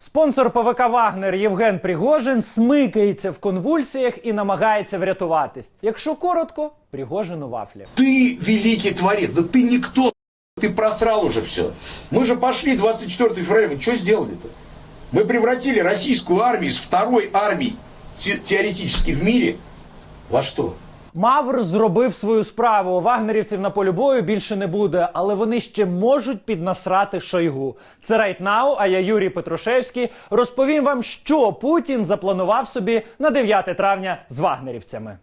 Спонсор ПВК Вагнер Євген Пригожин смикається в конвульсіях і намагається врятуватись. Якщо коротко, Пригожин у вафлі. Ты великий творец, да ты никто, ты просрал уже все. Мы же пошли 24 февраля, вы что сделали-то? Мы превратили российскую армию из второй армии те- теоретически в мире во что? Мавр зробив свою справу. Вагнерівців на полі бою більше не буде, але вони ще можуть піднасрати Шойгу. Це Right Now, а я Юрій Петрушевський. Розповім вам, що Путін запланував собі на 9 травня з вагнерівцями.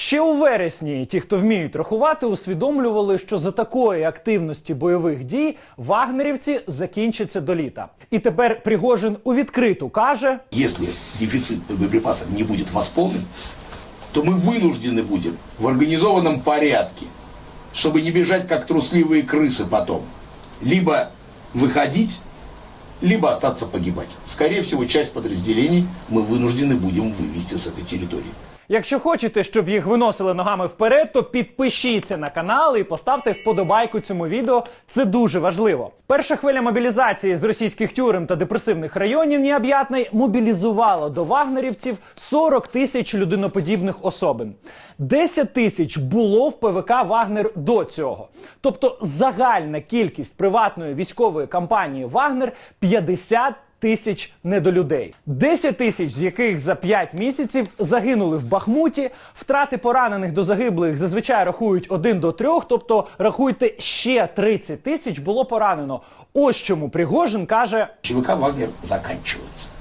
Ще у вересні ті, хто вміють рахувати, усвідомлювали, що за такої активності бойових дій вагнерівці закінчаться до літа. І тепер Пригожин у відкриту каже: Если дефицит боеприпасов не будет восполнен, то мы вынуждены будем в организованном порядке, чтобы не бежать как трусливые крысы потом, либо выходить, либо остаться погибать. Скорее всего, часть подразделений мы вынуждены будем вывести с этой территории. Якщо хочете, щоб їх виносили ногами вперед, то підпишіться на канал і поставте вподобайку цьому відео. Це дуже важливо. Перша хвиля мобілізації з російських тюрем та депресивних районів необ'ятний мобілізувала до вагнерівців 40 тисяч людиноподібних особин. 10 тисяч було в ПВК Вагнер до цього. Тобто загальна кількість приватної військової кампанії Вагнер 50 тисяч недолюдей, 10 тисяч з яких за 5 місяців загинули в Бахмуті. Втрати поранених до загиблих зазвичай рахують 1 до 3, тобто рахуйте ще 30 тисяч було поранено. Ось чому Пригожин каже: ЧВК «Вагнер» заканчивается.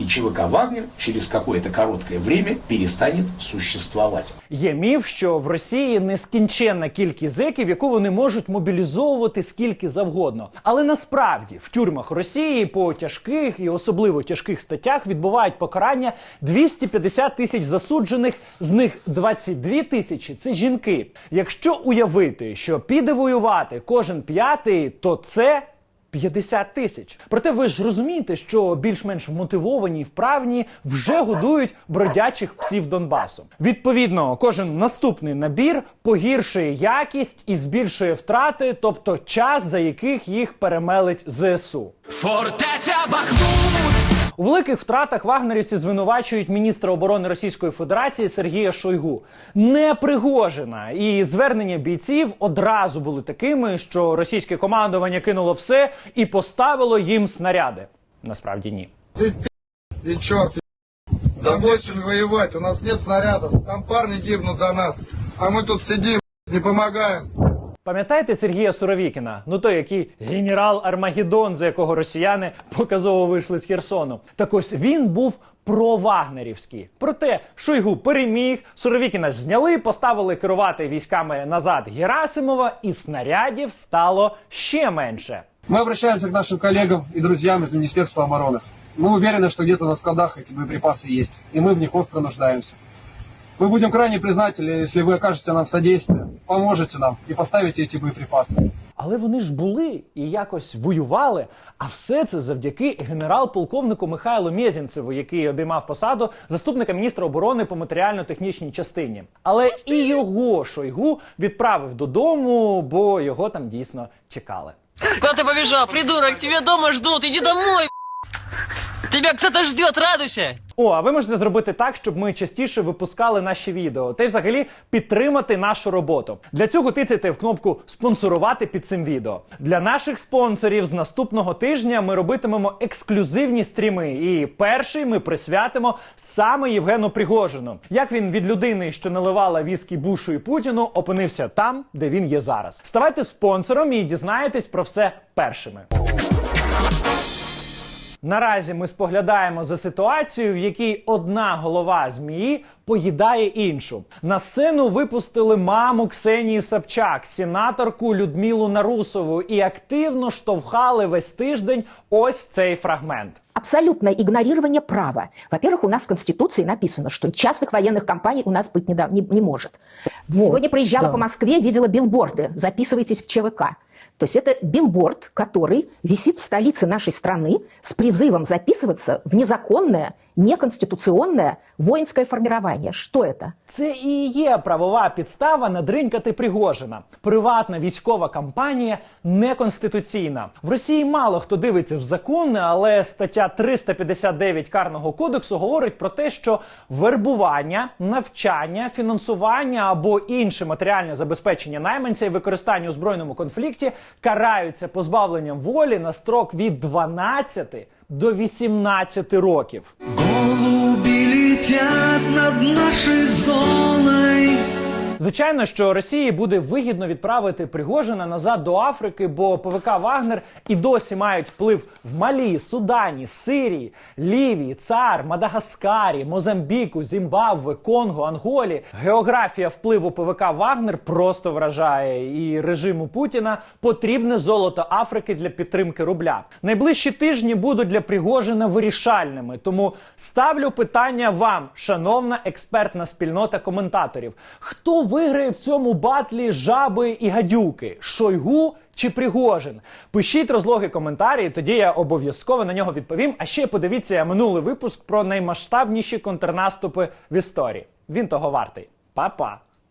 И ЧВК «Вагнер» через какое-то короткое время перестанет существовать. Є міф, що в Росії нескінченна кількість зеків, яку вони можуть мобілізовувати скільки завгодно. Але насправді в тюрмах Росії по тяжких і особливо тяжких статтях відбувають покарання 250 тисяч засуджених, з них 22 тисячі це жінки. Якщо уявити, що піде воювати кожен п'ятий, то це 50 тисяч. Проте ви ж розумієте, що більш-менш вмотивовані і вправні вже годують бродячих псів Донбасу. Відповідно, кожен наступний набір погіршує якість і збільшує втрати, тобто час, за яких їх перемелить ЗСУ. Фортеця Бахмут! У великих втратах вагнерівці звинувачують міністра оборони Російської Федерації Сергія Шойгу. Не Пригожина. І звернення бійців одразу були такими, що російське командування кинуло все і поставило їм снаряди. Насправді ні. Ты пи***, и черт, и закончили у нас нет снарядов, там парни гибнут за нас, а мы тут сидим, не помогаем. Пам'ятаєте Сергія Суровікіна? Ну той, який генерал Армагеддон, за якого росіяни показово вийшли з Херсону. Так ось він був провагнерівський. Проте Шойгу переміг, Суровікіна зняли, поставили керувати військами назад Герасимова, і снарядів стало ще менше. Мы обращаемся к нашим коллегам и друзьям из Министерства обороны. Мы уверены, что где-то на складах эти боеприпасы есть, и мы в них остро нуждаемся. Мы будем крайне признательны, если вы окажете нам содействие, поможете нам и поставите эти боеприпасы. Але вони ж були і якось воювали. А все це завдяки генерал-полковнику Михайлу Мєзінцеву, який обіймав посаду заступника міністра оборони по матеріально-технічній частині. Але і його Шойгу відправив додому, бо його там дійсно чекали. Куда ты побежал, придурок? Тебя дома ждут, иди домой! Тебя кто-то ждет, радуйся! О, а ви можете зробити так, щоб ми частіше випускали наші відео та й взагалі підтримати нашу роботу. Для цього тицяйте в кнопку спонсорувати під цим відео. Для наших спонсорів з наступного тижня ми робитимемо ексклюзивні стріми. І перший ми присвятимо саме Євгену Пригожину. Як він від людини, що наливала віскі Бушу і Путіну, опинився там, де він є зараз. Ставайте спонсором і дізнаєтесь про все першими. Наразі ми споглядаємо за ситуацією, в якій одна голова змії поїдає іншу. На сцену випустили маму Ксенії Собчак, сенаторку Людмилу Нарусову і активно штовхали весь тиждень ось цей фрагмент. абсолютное игнорирование права. Во-первых, у нас в Конституции написано, что частных военных компаний у нас быть не, да- не, не может. Сегодня проезжала да. по Москве, видела билборды. Записывайтесь в ЧВК. То есть это билборд, который висит в столице нашей страны с призывом записываться в незаконное неконституционное воинское формирование. Что это? Це і є правова підстава надринькати Пригожина. Приватна військова кампанія неконституційна. В Росії мало хто дивиться в закони, але стаття 359 карного кодексу говорить про те, що вербування, навчання, фінансування або інше матеріальне забезпечення найманця і використання у збройному конфлікті караються позбавленням волі на строк від 12 до 18 років. Голуби літять над нашою зоной Звичайно, що Росії буде вигідно відправити Пригожина назад до Африки, бо ПВК Вагнер і досі мають вплив в Малі, Судані, Сирії, Лівії, Цар, Мадагаскарі, Мозамбіку, Зімбабве, Конго, Анголі. Географія впливу ПВК Вагнер просто вражає, і режиму Путіна потрібне золото Африки для підтримки рубля. Найближчі тижні будуть для Пригожина вирішальними. Тому ставлю питання вам, шановна експертна спільнота коментаторів. Хто виграє в цьому батлі жаби і гадюки? Шойгу чи Пригожин? Пишіть розлоги коментарі, тоді я обов'язково на нього відповім. А ще подивіться минулий випуск про наймасштабніші контрнаступи в історії. Він того вартий. Па-па!